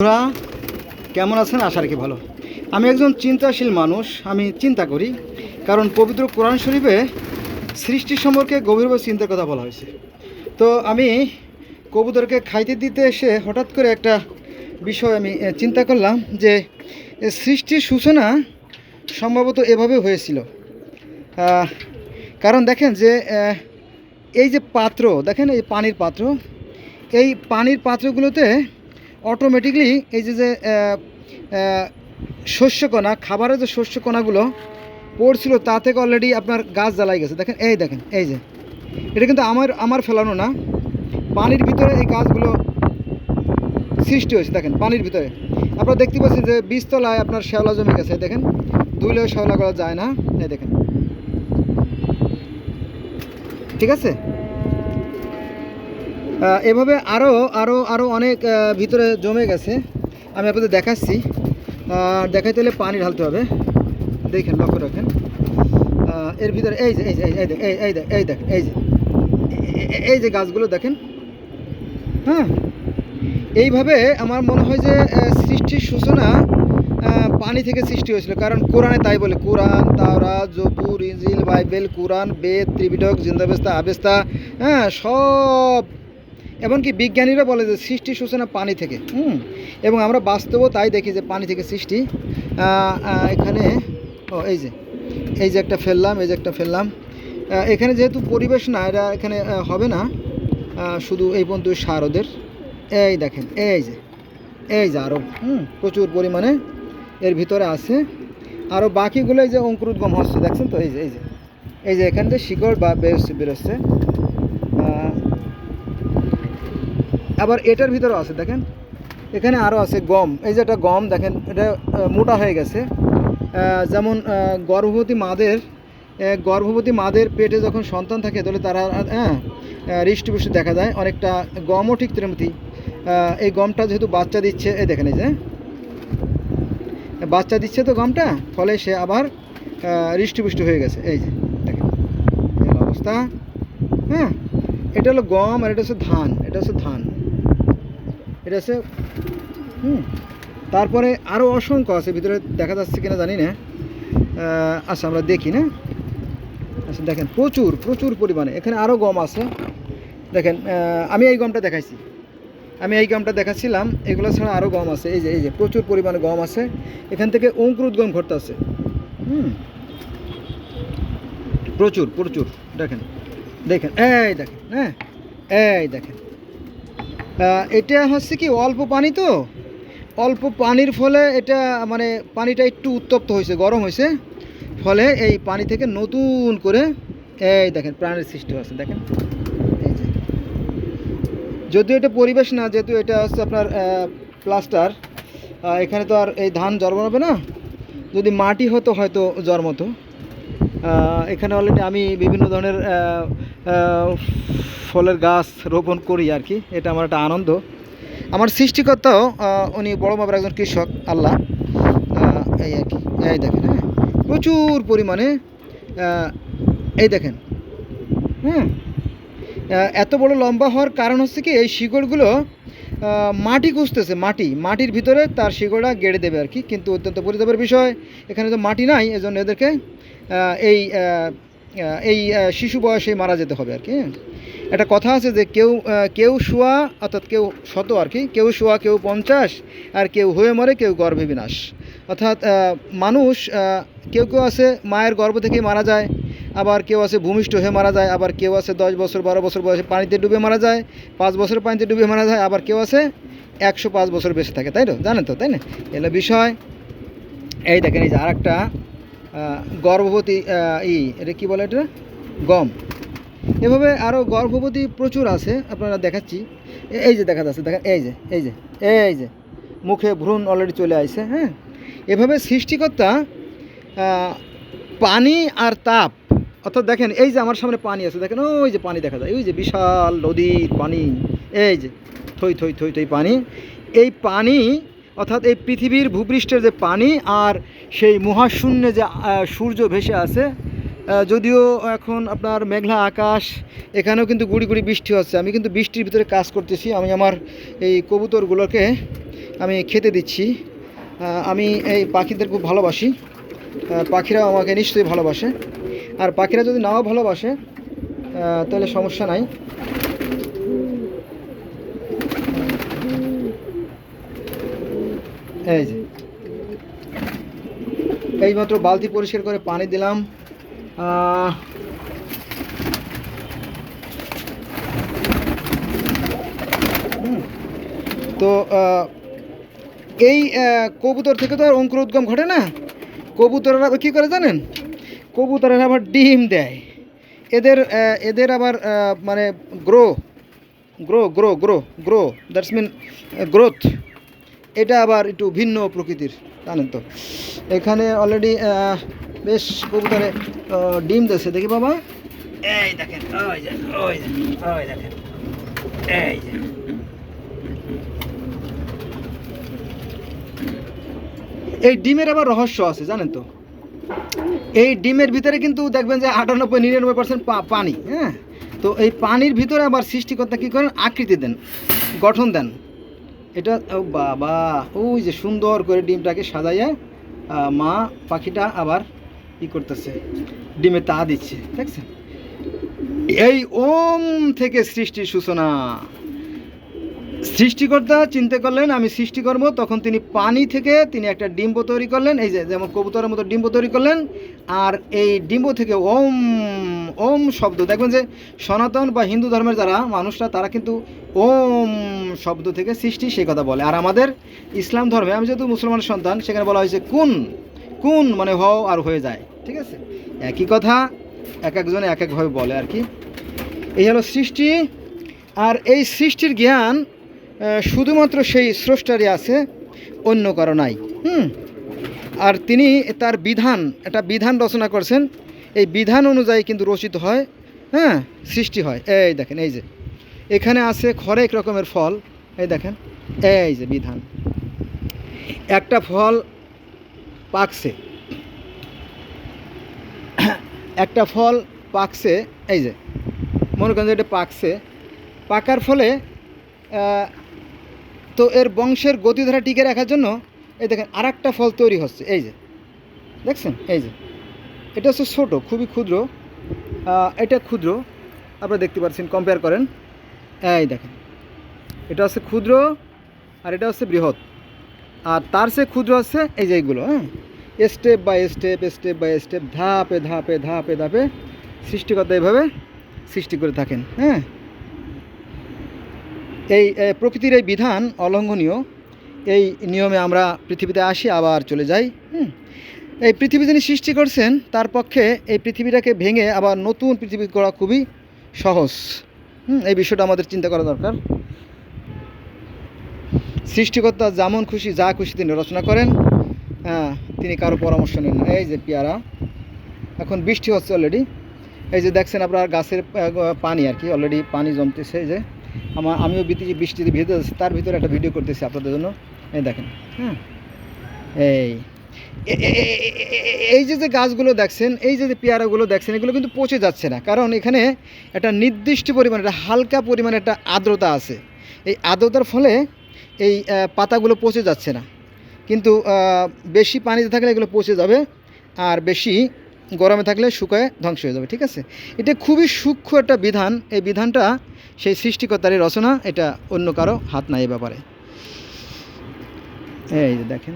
বন্ধুরা, কেমন আছেন? আশা রাখি ভালো। আমি একজন চিন্তাশীল মানুষ, আমি চিন্তা করি, কারণ পবিত্র কোরআন শরীফে সৃষ্টি সম্পর্কে গভীরভাবে চিন্তার কথা বলা হয়েছে। তো আমি কবুতরকে খাইতে দিতে এসে হঠাৎ করে একটা বিষয় আমি চিন্তা করলাম যে সৃষ্টির সূচনা সম্ভবত এভাবে হয়েছিল। কারণ দেখেন যে এই যে পাত্র, দেখেন এই পানির পাত্র, এই পানির পাত্রগুলোতে অটোমেটিকলি এই যে যে শস্যকণা, খাবারের যে শস্যকণাগুলো পড়ছিল, তা থেকে অলরেডি আপনার গাছ জ্বালাই গেছে। দেখেন, এই দেখেন, এই যে। এটা কিন্তু আমার আমার ফেলানো না। পানির ভিতরে এই গাছগুলো সৃষ্টি হয়েছে, দেখেন, পানির ভিতরে। আপনারা দেখতে পাচ্ছেন যে বীজতলায় আপনার শ্যাওলা জমে গেছে দেখেন। দুইলেও শ্যাওলা করা যায় না, এই দেখেন। ঠিক আছে? এভাবে আরও আরও আরও অনেক ভিতরে জমে গেছে। আমি আপনাদের দেখাচ্ছি। দেখাইতে হলে পানি ঢালতে হবে। দেখেন, লক্ষ্য রাখেন। এর ভিতরে, এই যে এই যে, এই দেখ এই দেখ এই দেখ এই যে এই যে গাছগুলো দেখেন। হ্যাঁ? এইভাবে আমার মনে হয় যে সৃষ্টির সূচনা পানি থেকে সৃষ্টি হয়েছিল। কারণ কোরআনে তাই বলে, কোরআন তাওরা জবুর ইঞ্জিল বাইবেল, কোরআন, বেদ ত্রিবিটক জিন্দাবেস্তা, আবেস্তা হ্যাঁ সব এমনকি বিজ্ঞানীরা বলে যে সৃষ্টির সূচনা পানি থেকে, হুম, এবং আমরা বাস্তবও তাই দেখি যে পানি থেকে সৃষ্টি এখানে, ও, এই যে এই যে একটা ফেললাম, এই যে একটা ফেললাম। এখানে যেহেতু পরিবেশ না, এটা এখানে হবে না। শুধু এই পর্যন্ত সার ওদের। এই দেখেন, এই যে এই যে আরও হুম, প্রচুর পরিমাণে এর ভিতরে আছে। আরও বাকিগুলো এই যে অঙ্কুরোদ্গম হচ্ছে, দেখছেন তো? এই যে এই যে এই যে এখান থেকে শিকড় বা বেরোচ্ছে বেরোচ্ছে। আবার এটার ভিতরেও আছে দেখেন। এখানে আরও আছে গম। এই যে একটা গম দেখেন এটা মোটা হয়ে গেছে। যেমন গর্ভবতী মাদের গর্ভবতী মাদের পেটে যখন সন্তান থাকে তাহলে তারা হ্যাঁ হৃষ্টপুষ্টি দেখা যায়। অনেকটা গমও ঠিক আহ, এই গমটা যেহেতু বাচ্চা দিচ্ছে এই দেখেন এই যে। বাচ্চা দিচ্ছে তো গমটা ফলে সে আবার হৃষ্টপুষ্ট হয়ে গেছে। এই যে দেখেন অবস্থা। হ্যাঁ এটা হলো গম আর এটা হচ্ছে ধান এটা হচ্ছে ধান। এটা হচ্ছে, হুম, তারপরে আরও অসংখ্য আছে, ভিতরে দেখা যাচ্ছে কিনা জানি না। আচ্ছা আমরা দেখি না। আচ্ছা দেখেন, প্রচুর প্রচুর পরিমাণে। এখানে আরও গম আছে। দেখেন আমি এই গমটা দেখাইছি। আমি এই গমটা দেখাচ্ছিলাম, এগুলো ছাড়া আরও গম আছে। এই যে এই যে, প্রচুর পরিমাণে গম আছে। এখান থেকে অঙ্কুরোদ্গম ঘটতে আছে। হুম, প্রচুর প্রচুর। দেখেন দেখেন, এই দেখেন হ্যাঁ এই দেখেন। এটা হচ্ছে কি, অল্প পানি তো? অল্প পানির ফলে এটা মানে পানিটা একটু উত্তপ্ত হয়েছে, গরম হয়েছে। ফলে এই পানি থেকে নতুন করে, এই দেখেন, প্রাণের সৃষ্টি হচ্ছে দেখেন। এই যে। যদিও এটা পরিবেশ না, যেহেতু এটা হচ্ছে আপনার প্লাস্টার এখানে তো আর এই ধান জন্মাবে না? যদি মাটি হতো, হয়তো জন্মতো। এখানে অলরেডি আমি বিভিন্ন ধরনের ফলের গাছ রোপণ করি আর কি এটা আমার একটা আনন্দ। আমার সৃষ্টিকর্তাও উনি বড় মাপের একজন কৃষক আল্লাহ। এই আর কি এই দেখেন হ্যাঁ? প্রচুর পরিমাণে এই দেখেন আহ, এত বড় লম্বা হওয়ার কারণ হচ্ছে কি এই শিকড়গুলো মাটি খুঁজতেছে মাটি। মাটির ভিতরে তার শিকড়টা গেড়ে দেবে আর কি কিন্তু অত্যন্ত পরিতাপের বিষয় এখানে তো মাটি নাই এজন্য এদেরকে এই এই শিশু বয়সে মারা যেতে হবে আর কি হ্যাঁ? একটা কথা আছে যে কেউ কেউ শোয়া, অর্থাৎ কেউ শত আর কি, কেউ শোয়া, কেউ পঞ্চাশ, আর কেউ হয়ে মরে, কেউ গর্ভে বিনাশ। অর্থাৎ মানুষ কেউ কেউ আছে মায়ের গর্ভ থেকেই মারা যায়, আবার কেউ আছে ভূমিষ্ঠ হয়ে মারা যায়, আবার কেউ আছে দশ বছর, বারো বছর বয়সে পানিতে ডুবে মারা যায়, পাঁচ বছর পানিতে ডুবে মারা যায়, আবার কেউ আছে একশো পাঁচ বছর বেঁচে থাকে, তাই তো? জানেন তো, তাই না? এলো বিষয়, এই দেখেন এই যে আর একটা গর্ভবতী ই, এটা কী বলে এটা? গম। এভাবে আরও গর্ভবতী প্রচুর আছে, আপনারা দেখাচ্ছি। এই যে দেখা যাচ্ছে, দেখা এই যে এই যে এই যে, মুখে ভ্রূণ অলরেডি চলে আসছে হ্যাঁ? এভাবে সৃষ্টিকর্তা পানি আর তাপ, অর্থাৎ দেখেন, এই যে আমার সামনে পানি আছে, দেখেন, ওই যে পানি দেখা যায়, ওই যে বিশাল নদীর পানি, এই যে, থই থই থই থই পানি, এই পানি, অর্থাৎ এই পৃথিবীর ভূপৃষ্ঠের যে পানি আর সেই মহাশূন্যে যে সূর্য ভেসে আছে যদিও এখন আপনার মেঘলা আকাশ, এখানেও কিন্তু গুড়ি গুড়ি বৃষ্টি হচ্ছে। আমি কিন্তু বৃষ্টির ভিতরে কাজ করতেছি। আমি আমার এই কবুতরগুলোকে আমি খেতে দিচ্ছি। আমি এই পাখিদের খুব ভালোবাসি। পাখিরাও আমাকে নিশ্চয়ই ভালোবাসে। আর পাখিরা যদি নাও ভালোবাসে তাহলে সমস্যা নাই। এই যে। এইমাত্র বালতি পরিষ্কার করে পানি দিলাম। তো এই কবুতর থেকে তো আর অঙ্কুর উদ্গম ঘটে না। কবুতরেরা কী করে জানেন? কবুতরেরা আবার ডিম দেয়। এদের এদের আবার মানে grow grow grow grow grow, that's mean growth. এটা আবার একটু ভিন্ন প্রকৃতির, জানেন তো। এখানে অলরেডি বেশ কবুতরে ডিম দিয়েছে। দেখি বাবা। এই দেখেন ওই যে ওই যে ওই দেখেন। এই যে। এই ডিমের আবার রহস্য আছে জানেন তো? এই ডিমের ভিতরে কিন্তু দেখবেন যে আটানব্বই নিরানব্বই পার্সেন্ট পানি হ্যাঁ? তো এই পানির ভিতরে আবার সৃষ্টিকর্তা কী করেন? আকৃতি দেন গঠন দেন। এটা ও বাবা ওই যে সুন্দর করে ডিমটাকে সাজাইয়া মা পাখিটা আবার ই করতেছে, ডিমে তা দিচ্ছে, দেখছেন? এই ওম থেকে সৃষ্টির সূচনা। সৃষ্টিকর্তা চিন্তা করলেন, আমি সৃষ্টি করব, তখন তিনি পানি থেকে তিনি একটা ডিম্ব তৈরি করলেন, এই যে যেমন কবুতরের মতো ডিম্ব তৈরি করলেন, আর এই ডিম্ব থেকে ওম ওম শব্দ, দেখবেন যে সনাতন বা হিন্দু ধর্মের যারা মানুষরা, তারা কিন্তু ওম শব্দ থেকে সৃষ্টি, সেই কথা বলে। আর আমাদের ইসলাম ধর্মে, আমি যেহেতু মুসলমানের সন্তান, সেখানে বলা হয়েছে কোন। কোন মানে হও আর হয়ে যায়, ঠিক আছে? একই কথা, এক একজনে এক একভাবে বলে আর কি। এই হলো সৃষ্টি, আর এই সৃষ্টির জ্ঞান শুধুমাত্র সেই স্রষ্টারই আছে, অন্য কারও নাই, হুম? আর তিনি তার বিধান, একটা বিধান রচনা করছেন, এই বিধান অনুযায়ী কিন্তু রচিত হয় হ্যাঁ? সৃষ্টি হয়। এই দেখেন, এই যে। এখানে আছে হরেক রকমের ফল, এই দেখেন, এই যে বিধান। একটা ফল পাকছে। একটা ফল পাকছে, এই যে, মনে করেন এটা পাকছে। পাকার ফলে তো এর বংশের গতিধারা টিকে রাখার জন্য, এই দেখেন আর একটা ফল তৈরি হচ্ছে, এই যে, দেখছেন? এই যে, এটা হচ্ছে ছোটো, খুবই ক্ষুদ্র এটা ক্ষুদ্র, আপনারা দেখতে পাচ্ছেন কম্পেয়ার করেন। এই দেখেন, এটা হচ্ছে ক্ষুদ্র আর এটা হচ্ছে বৃহৎ। আর তার সে ক্ষুদ্র হচ্ছে এই যে এইগুলো হ্যাঁ? Step by step step by step ধাপে ধাপে ধাপে ধাপে সৃষ্টিকর্তা এভাবে সৃষ্টি করে থাকেন হ্যাঁ? এই প্রকৃতির এই বিধান অলঙ্ঘনীয়, এই নিয়মে আমরা পৃথিবীতে আসি, আবার চলে যাই, হুম? এই পৃথিবী যিনি সৃষ্টি করছেন, তার পক্ষে এই পৃথিবীটাকে ভেঙে আবার নতুন পৃথিবী করা খুবই সহজ, হুম? এই বিষয়টা আমাদের চিন্তা করা দরকার। সৃষ্টিকর্তা যেমন খুশি, যা খুশি তিনি রচনা করেন। হ্যাঁ তিনি কারও পরামর্শ নেন না। এই যে পেয়ারা, এখন বৃষ্টি হচ্ছে অলরেডি এই যে দেখছেন আপনার গাছের পানি আর কি অলরেডি পানি জমতেছে। যে আমার আমিও বৃষ্টি বৃষ্টিতে ভিজে যাচ্ছি তার ভিতরে একটা ভিডিও করতেছি আপনাদের জন্য। এই দেখেন হ্যাঁ। এই এই যে যে গাছগুলো দেখছেন, এই যে পেয়ারাগুলো দেখছেন, এগুলো কিন্তু পচে যাচ্ছে না। কারণ এখানে একটা নির্দিষ্ট পরিমাণে, একটা হালকা পরিমাণে একটা আর্দ্রতা আছে। এই আর্দ্রতার ফলে এই পাতাগুলো পচে যাচ্ছে না। কিন্তু বেশি পানিতে থাকলে এগুলো পচে যাবে আর বেশি গরমে থাকলে শুকায় ধ্বংস হয়ে যাবে, ঠিক আছে? এটা খুবই সূক্ষ্ম একটা বিধান। এই বিধানটা সেই সৃষ্টিকর্তারই রচনা। এটা অন্য কারও হাত নাই এ ব্যাপারে। এই যে দেখেন।